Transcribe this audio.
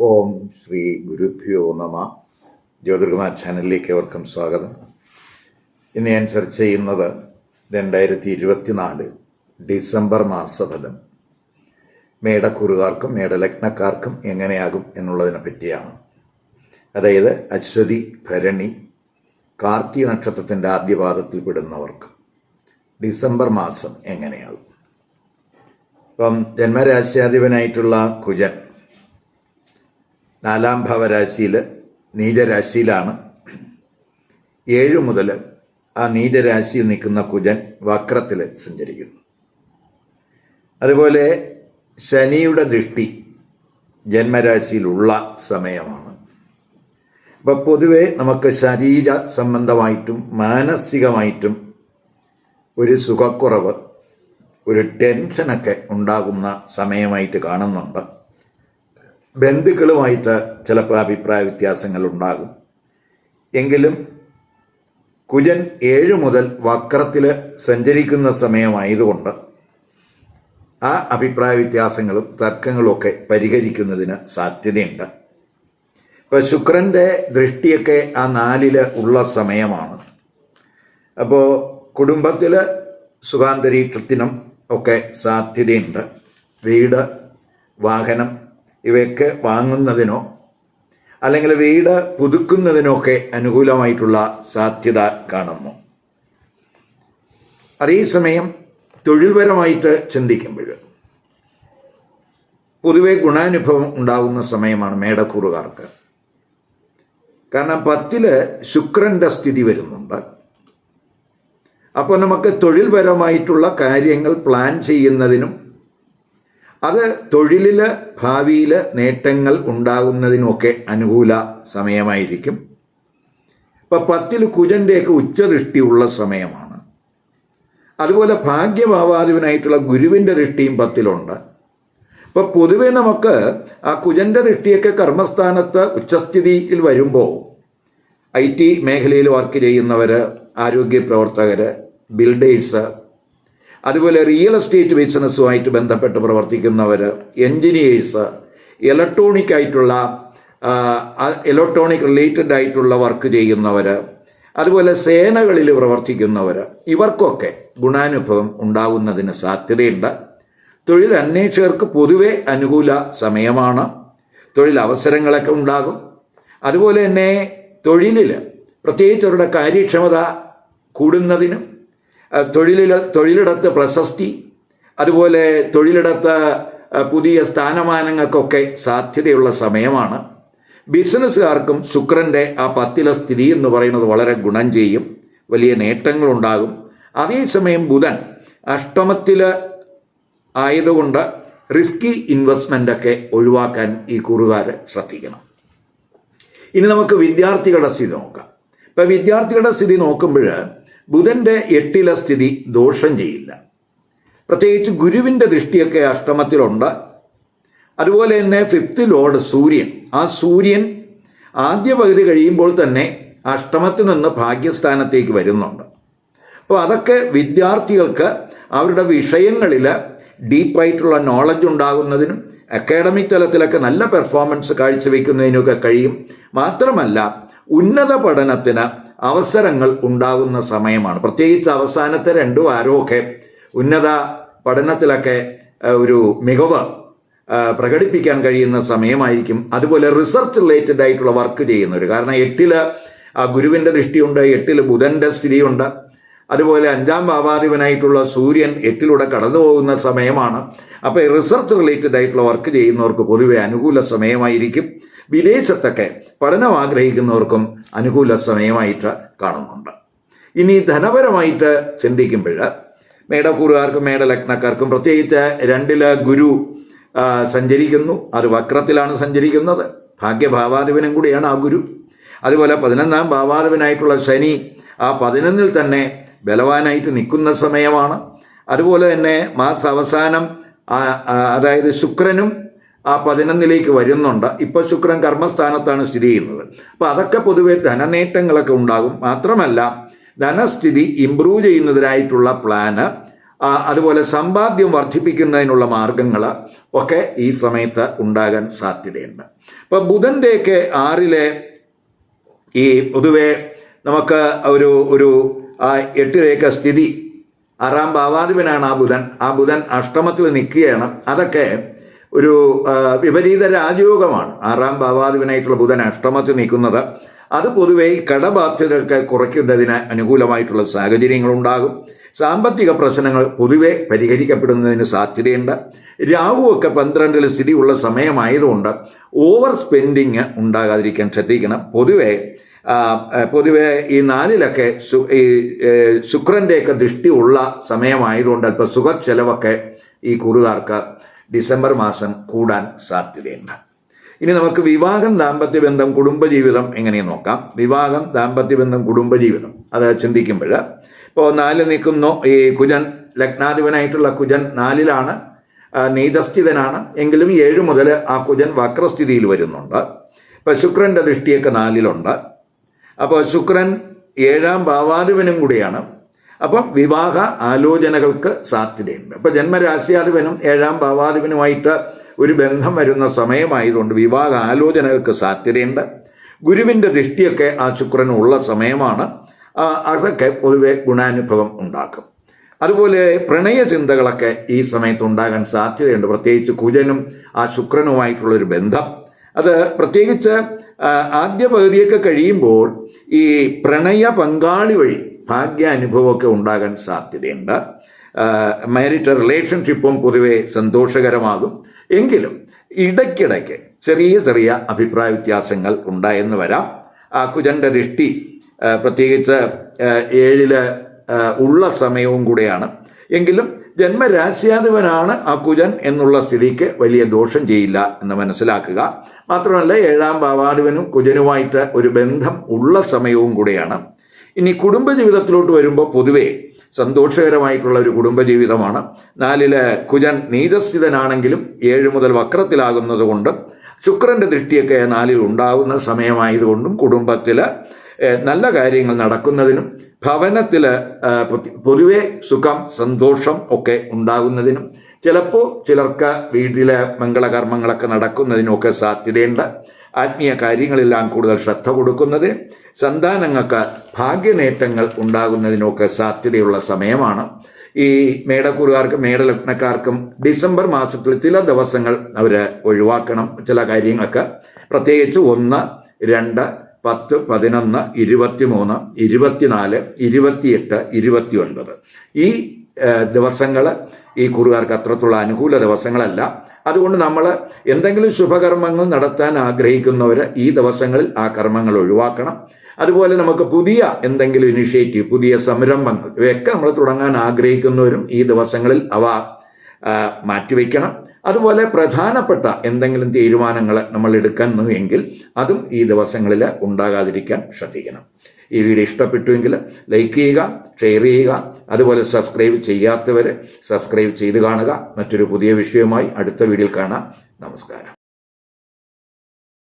ഓം ശ്രീ ഗുരുഭ്യോ നമ. ജ്യോതിർകുമാർ ചാനലിലേക്ക് അവർക്കും സ്വാഗതം. ഇന്ന് ഞാൻ ചർച്ച ചെയ്യുന്നത് രണ്ടായിരത്തി ഇരുപത്തിനാല് ഡിസംബർ മാസഫലം. മേടക്കുറുകാർക്കും മേടലഗ്നക്കാർക്കും എങ്ങനെയാകും എന്നുള്ളതിനെ പറ്റിയാണ്. അതായത് അശ്വതി ഭരണി കാർത്തിക നക്ഷത്രത്തിന്റെ ആദ്യപാദത്തിൽ പെടുന്നവർക്ക് ഡിസംബർ മാസം എങ്ങനെയാകും? ഇപ്പം ജന്മരാശ്യാധിപനായിട്ടുള്ള കുജൻ നാലാം ഭാവരാശിയിൽ നീചരാശിയിലാണ്. ഏഴ് മുതൽ ആ നീചരാശിയിൽ നിൽക്കുന്ന കുജൻ വക്രത്തിൽ സഞ്ചരിക്കുന്നു. അതുപോലെ ശനിയുടെ ദൃഷ്ടി ജന്മരാശിയിലുള്ള സമയമാണ്. അപ്പം പൊതുവെ നമുക്ക് ശരീര സംബന്ധമായിട്ടും മാനസികമായിട്ടും ഒരു സുഖക്കുറവ് ഒരു ടെൻഷനൊക്കെ ഉണ്ടാകുന്ന സമയമായിട്ട് കാണുന്നുണ്ട്. ബന്ധുക്കളുമായിട്ട് ചിലപ്പോൾ അഭിപ്രായ വ്യത്യാസങ്ങൾ ഉണ്ടാകും എങ്കിലും കുജൻ ഏഴ് മുതൽ വക്രത്തിൽ സഞ്ചരിക്കുന്ന സമയമായതുകൊണ്ട് ആ അഭിപ്രായ വ്യത്യാസങ്ങളും തർക്കങ്ങളുമൊക്കെ പരിഹരിക്കുന്നതിന് സാധ്യതയുണ്ട്. ഇപ്പോൾ ശുക്രന്റെ ദൃഷ്ടിയൊക്കെ ആ നാലിൽ ഉള്ള സമയമാണ്. അപ്പോൾ കുടുംബത്തിൽ സുഖാന്തരീക്ഷത്തിനും ഒക്കെ സാധ്യതയുണ്ട്. വീട് വാഹനം ഇവയൊക്കെ വാങ്ങുന്നതിനോ അല്ലെങ്കിൽ വീട് പുതുക്കുന്നതിനോ ഒക്കെ അനുകൂലമായിട്ടുള്ള സാധ്യത കാണുന്നു. അതേസമയം തൊഴിൽപരമായിട്ട് ചിന്തിക്കുമ്പോൾ പൊതുവെ ഗുണാനുഭവം ഉണ്ടാകുന്ന സമയമാണ് മേടക്കൂറുകാർക്ക്. കാരണം പത്തിൽ ശുക്രന്റെ സ്ഥിതി വരുന്നുണ്ട്. അപ്പോൾ നമുക്ക് തൊഴിൽപരമായിട്ടുള്ള കാര്യങ്ങൾ പ്ലാൻ ചെയ്യുന്നതിനും അത് തൊഴിലിൽ ഭാവിയിൽ നേട്ടങ്ങൾ ഉണ്ടാകുന്നതിനൊക്കെ അനുകൂല സമയമായിരിക്കും. ഇപ്പം പത്തിൽ കുജന്റെയൊക്കെ ഉച്ചദൃഷ്ടിയുള്ള സമയമാണ്. അതുപോലെ ഭാഗ്യഭാവാധിപനായിട്ടുള്ള ഗുരുവിന്റെ ദൃഷ്ടിയും പത്തിലുണ്ട്. ഇപ്പം പൊതുവേ നമുക്ക് ആ കുജന്റെ ദൃഷ്ടിയൊക്കെ കർമ്മസ്ഥാനത്ത് ഉച്ചസ്ഥിതിയിൽ വരുമ്പോൾ ഐ ടി മേഖലയിൽ വർക്ക് ചെയ്യുന്നവർ ആരോഗ്യ പ്രവർത്തകർ ബിൽഡേഴ്സ് അതുപോലെ റിയൽ എസ്റ്റേറ്റ് ബിസിനസ്സുമായിട്ട് ബന്ധപ്പെട്ട് പ്രവർത്തിക്കുന്നവർ എൻജിനീയേഴ്സ് ഇലക്ട്രോണിക് ആയിട്ടുള്ള ഇലക്ട്രോണിക് റിലേറ്റഡ് ആയിട്ടുള്ള വർക്ക് ചെയ്യുന്നവർ അതുപോലെ സേനകളിൽ പ്രവർത്തിക്കുന്നവർ ഇവർക്കൊക്കെ ഗുണാനുഭവം ഉണ്ടാകുന്നതിന് സാധ്യതയുണ്ട്. തൊഴിൽ അന്വേഷകർക്ക് പൊതുവെ അനുകൂല സമയമാണ്. തൊഴിലവസരങ്ങളൊക്കെ ഉണ്ടാകും. അതുപോലെ തന്നെ തൊഴിലിൽ പ്രത്യേകിച്ച് അവരുടെ കാര്യക്ഷമത കൂടുന്നതിനും തൊഴിലിൽ തൊഴിലിടത്ത് പ്രശസ്തി അതുപോലെ തൊഴിലിടത്ത് പുതിയ സ്ഥാനമാനങ്ങൾക്കൊക്കെ സാധ്യതയുള്ള സമയമാണ്. ബിസിനസ്സുകാർക്കും ശുക്രന്റെ ആ പത്തിലെ സ്ഥിതി എന്ന് പറയുന്നത് വളരെ ഗുണം ചെയ്യും വലിയ നേട്ടങ്ങളുണ്ടാകും. അതേസമയം ബുധൻ അഷ്ടമത്തിൽ ആയതുകൊണ്ട് റിസ്കി ഇൻവെസ്റ്റ്മെന്റൊക്കെ ഒഴിവാക്കാൻ ഈ കുറുകാർ ശ്രദ്ധിക്കണം. ഇനി നമുക്ക് വിദ്യാർത്ഥികളുടെ സ്ഥിതി നോക്കാം. ഇപ്പം വിദ്യാർത്ഥികളുടെ സ്ഥിതി നോക്കുമ്പോൾ ബുധന്റെ എട്ടിലെ സ്ഥിതി ദോഷം ചെയ്യില്ല. പ്രത്യേകിച്ച് ഗുരുവിന്റെ ദൃഷ്ടിയൊക്കെ അഷ്ടമത്തിലുണ്ട്. അതുപോലെ തന്നെ ഫിഫ്ത്ത് ലോഡ് സൂര്യൻ. ആ സൂര്യൻ ആദ്യ പകുതി കഴിയുമ്പോൾ തന്നെ അഷ്ടമത്തിൽ നിന്ന് ഭാഗ്യസ്ഥാനത്തേക്ക് വരുന്നുണ്ട്. അപ്പോൾ അതൊക്കെ വിദ്യാർത്ഥികൾക്ക് അവരുടെ വിഷയങ്ങളിൽ ഡീപ്പായിട്ടുള്ള നോളജ് ഉണ്ടാകുന്നതിനും അക്കാഡമിക് തലത്തിലൊക്കെ നല്ല പെർഫോമൻസ് കാഴ്ചവെക്കുന്നതിനൊക്കെ കഴിയും. മാത്രമല്ല ഉന്നത പഠനത്തിന് അവസരങ്ങൾ ഉണ്ടാകുന്ന സമയമാണ്. പ്രത്യേകിച്ച് അവസാനത്തെ രണ്ടു വാരമൊക്കെ ഉന്നത പഠനത്തിലൊക്കെ ഒരു മികവ് പ്രകടിപ്പിക്കാൻ കഴിയുന്ന സമയമായിരിക്കും. അതുപോലെ റിസർച്ച് റിലേറ്റഡ് ആയിട്ടുള്ള വർക്ക് ചെയ്യുന്നവർ കാരണം എട്ടിൽ ഗുരുവിന്റെ ദൃഷ്ടിയുണ്ട് എട്ടിൽ ബുധന്റെ സ്ഥിതിയുണ്ട്. അതുപോലെ അഞ്ചാം ഭാവാധിപനായിട്ടുള്ള സൂര്യൻ എട്ടിലൂടെ കടന്നു പോകുന്ന സമയമാണ്. അപ്പോൾ റിസർച്ച് റിലേറ്റഡ് ആയിട്ടുള്ള വർക്ക് ചെയ്യുന്നവർക്ക് പൊതുവെ അനുകൂല സമയമായിരിക്കും. വിദേശത്തൊക്കെ പഠനം ആഗ്രഹിക്കുന്നവർക്കും അനുകൂല സമയമായിട്ട് കാണുന്നുണ്ട്. ഇനി ധനപരമായിട്ട് ചിന്തിക്കുമ്പോൾ മേടക്കൂറുകാർക്കും മേടലഗ്നക്കാർക്കും പ്രത്യേകിച്ച് രണ്ടിൽ ഗുരു സഞ്ചരിക്കുന്നു. അത് വക്രത്തിലാണ് സഞ്ചരിക്കുന്നത്. ഭാഗ്യഭാവാധിപനും കൂടിയാണ് ആ ഗുരു. അതുപോലെ പതിനൊന്നാം ഭാവാധിപനായിട്ടുള്ള ശനി ആ പതിനൊന്നിൽ തന്നെ ബലവാനായിട്ട് നിൽക്കുന്ന സമയമാണ്. അതുപോലെ തന്നെ മാസ അവസാനം അതായത് ശുക്രനും ആ പതിനൊന്നിലേക്ക് വരുന്നുണ്ട്. ഇപ്പോൾ ശുക്രൻ കർമ്മസ്ഥാനത്താണ് സ്ഥിതി ചെയ്യുന്നത്. അപ്പോൾ അതൊക്കെ പൊതുവെ ധനനേട്ടങ്ങളൊക്കെ ഉണ്ടാകും. മാത്രമല്ല ധനസ്ഥിതി ഇംപ്രൂവ് ചെയ്യുന്നതിനായിട്ടുള്ള പ്ലാന് അതുപോലെ സമ്പാദ്യം വർദ്ധിപ്പിക്കുന്നതിനുള്ള മാർഗങ്ങൾ ഒക്കെ ഈ സമയത്ത് ഉണ്ടാകാൻ സാധ്യതയുണ്ട്. ഇപ്പൊ ബുധന്റെയൊക്കെ ആറിലെ ഈ പൊതുവെ നമുക്ക് ഒരു ഒരു ആ എട്ടിലേക്ക് സ്ഥിതി. ആറാം ഭാവാധിപനാണ് ആ ബുധൻ. ആ ബുധൻ അഷ്ടമത്തിൽ നിൽക്കുകയാണ്. അതൊക്കെ ഒരു വിപരീത രാജയോഗമാണ്. ആറാം ഭാവാധിപനായിട്ടുള്ള ബുധൻ അഷ്ടമത്തിൽ നിൽക്കുന്നത്. അത് പൊതുവേ ഈ കടബാധ്യതയൊക്കെ കുറയ്ക്കുന്നതിന് അനുകൂലമായിട്ടുള്ള സാഹചര്യങ്ങളുണ്ടാകും. സാമ്പത്തിക പ്രശ്നങ്ങൾ പൊതുവെ പരിഹരിക്കപ്പെടുന്നതിന് സാധ്യതയുണ്ട്. രാഹുവൊക്കെ പന്ത്രണ്ടിൽ സ്ഥിതിയുള്ള സമയമായതുകൊണ്ട് ഓവർ സ്പെൻഡിങ് ഉണ്ടാകാതിരിക്കാൻ ശ്രദ്ധിക്കണം. പൊതുവെ പൊതുവെ ഈ നാലിലൊക്കെ ഈ ശുക്രന്റെയൊക്കെ ദൃഷ്ടി ഉള്ള സമയമായതുകൊണ്ട് അല്പം സുഖ ചെലവൊക്കെ ഈ കുറുകാർക്ക് ഡിസംബർ മാസം കൂടാൻ സാധ്യതയുണ്ട്. ഇനി നമുക്ക് വിവാഹം ദാമ്പത്യ ബന്ധം കുടുംബജീവിതം എങ്ങനെ നോക്കാം? വിവാഹം ദാമ്പത്യ ബന്ധം കുടുംബജീവിതം. അത് ചിന്തിക്കുമ്പോൾ ഇപ്പോൾ നാല് നിൽക്കുന്നു. ഈ കുജൻ ലഗ്നാധിപനായിട്ടുള്ള കുജൻ നാലിലാണ്. നീതസ്ഥിതനാണ്. എങ്കിലും ഏഴ് മുതൽ ആ കുജൻ വക്രസ്ഥിതിയിൽ വരുന്നുണ്ട്. ഇപ്പം ശുക്രന്റെ ദൃഷ്ടിയൊക്കെ നാലിലുണ്ട്. അപ്പോൾ ശുക്രൻ ഏഴാം ഭാവാധിപനും കൂടിയാണ്. അപ്പം വിവാഹ ആലോചനകൾക്ക് സാധ്യതയുണ്ട്. അപ്പം ജന്മരാശിയാധിപനും ഏഴാം ഭാവാധിപനുമായിട്ട് ഒരു ബന്ധം വരുന്ന സമയമായതുകൊണ്ട് വിവാഹ ആലോചനകൾക്ക് സാധ്യതയുണ്ട്. ഗുരുവിന്റെ ദൃഷ്ടിയൊക്കെ ആ ശുക്രൻ ഉള്ള സമയമാണ്. അതൊക്കെ പൊതുവെ ഗുണാനുഭവം ഉണ്ടാക്കും. അതുപോലെ പ്രണയ ചിന്തകളൊക്കെ ഈ സമയത്ത് ഉണ്ടാകാൻ സാധ്യതയുണ്ട്. പ്രത്യേകിച്ച് കുജനും ആ ശുക്രനുമായിട്ടുള്ളൊരു ബന്ധം. അത് പ്രത്യേകിച്ച് ആദ്യ പകുതിയൊക്കെ കഴിയുമ്പോൾ ഈ പ്രണയ പങ്കാളി വഴി ഭാഗ്യാനുഭവമൊക്കെ ഉണ്ടാകാൻ സാധ്യതയുണ്ട്. മാരിറ്റ് റിലേഷൻഷിപ്പും പൊതുവെ സന്തോഷകരമാകും. എങ്കിലും ഇടയ്ക്കിടയ്ക്ക് ചെറിയ ചെറിയ അഭിപ്രായ വ്യത്യാസങ്ങൾ ഉണ്ടായെന്ന് വരാം. ആ കുജന്റെ ദൃഷ്ടി പ്രത്യേകിച്ച് ഏഴിൽ ഉള്ള സമയവും കൂടെയാണ്. എങ്കിലും ജന്മരാശ്യാധിപനാണ് ആ കുജൻ എന്നുള്ള സ്ഥിതിക്ക് വലിയ ദോഷം ചെയ്യില്ല എന്ന് മനസ്സിലാക്കുക. മാത്രമല്ല ഏഴാം ഭാവാധിപനും കുജനുമായിട്ട് ഒരു ബന്ധം ഉള്ള സമയവും കൂടെയാണ്. ഇനി കുടുംബജീവിതത്തിലോട്ട് വരുമ്പോൾ പൊതുവേ സന്തോഷകരമായിട്ടുള്ള ഒരു കുടുംബജീവിതമാണ്. നാലിൽ കുജൻ നീതസ്ഥിതനാണെങ്കിലും ഏഴ് മുതൽ വക്രത്തിലാകുന്നത് കൊണ്ട് ശുക്രന്റെ ദൃഷ്ടിയൊക്കെ നാലിൽ ഉണ്ടാകുന്ന സമയമായതുകൊണ്ടും കുടുംബത്തിൽ നല്ല കാര്യങ്ങൾ നടക്കുന്നതിനും ഭവനത്തിൽ പൊതുവെ സുഖം സന്തോഷം ഒക്കെ ഉണ്ടാകുന്നതിനും ചിലപ്പോൾ ചിലർക്ക് വീട്ടിലെ മംഗളകർമ്മങ്ങളൊക്കെ നടക്കുന്നതിനുമൊക്കെ സാധ്യതയുണ്ട്. ആത്മീയ കാര്യങ്ങളെല്ലാം കൂടുതൽ ശ്രദ്ധ കൊടുക്കുന്നത് സന്താനങ്ങൾക്ക് ഭാഗ്യനേട്ടങ്ങൾ ഉണ്ടാകുന്നതിനൊക്കെ സാധ്യതയുള്ള സമയമാണ്. ഈ മേടക്കൂറുകാർക്കും മേടലഗ്നക്കാർക്കും ഡിസംബർ മാസത്തിൽ ചില ദിവസങ്ങൾ അവർ ഒഴിവാക്കണം. ചില കാര്യങ്ങൾക്ക് പ്രത്യേകിച്ച് ഒന്ന് രണ്ട് പത്ത് പതിനൊന്ന് ഇരുപത്തിമൂന്ന് ഇരുപത്തിനാല് ഇരുപത്തിയെട്ട് ഇരുപത്തി ഒൻപത് ഈ ദിവസങ്ങൾ ഈ കുറുകാർക്ക് അത്രത്തുള്ള അനുകൂല ദിവസങ്ങളല്ല. അതുകൊണ്ട് നമ്മൾ എന്തെങ്കിലും ശുഭകർമ്മങ്ങൾ നടത്താൻ ആഗ്രഹിക്കുന്നവർ ഈ ദിവസങ്ങളിൽ ആ കർമ്മങ്ങൾ ഒഴിവാക്കണം. അതുപോലെ നമുക്ക് പുതിയ എന്തെങ്കിലും ഇനിഷ്യേറ്റീവ് പുതിയ സംരംഭങ്ങൾ ഇവയൊക്കെ നമ്മൾ തുടങ്ങാൻ ആഗ്രഹിക്കുന്നവരും ഈ ദിവസങ്ങളിൽ അവ മാറ്റിവെക്കണം. അതുപോലെ പ്രധാനപ്പെട്ട എന്തെങ്കിലും തീരുമാനങ്ങൾ നമ്മൾ എടുക്കുന്നു എങ്കിൽ അതും ഈ ദിവസങ്ങളിൽ ഉണ്ടാകാതിരിക്കാൻ ശ്രദ്ധിക്കണം. ഈ വീഡിയോ ഇഷ്ടപ്പെട്ടുവെങ്കിൽ ലൈക്ക് ചെയ്യുക ഷെയർ ചെയ്യുക അതുപോലെ സബ്സ്ക്രൈബ് ചെയ്യാത്തവർ സബ്സ്ക്രൈബ് ചെയ്ത് കാണുക. മറ്റൊരു പുതിയ വിഷയവുമായി അടുത്ത വീഡിയോയിൽ കാണാം. നമസ്കാരം.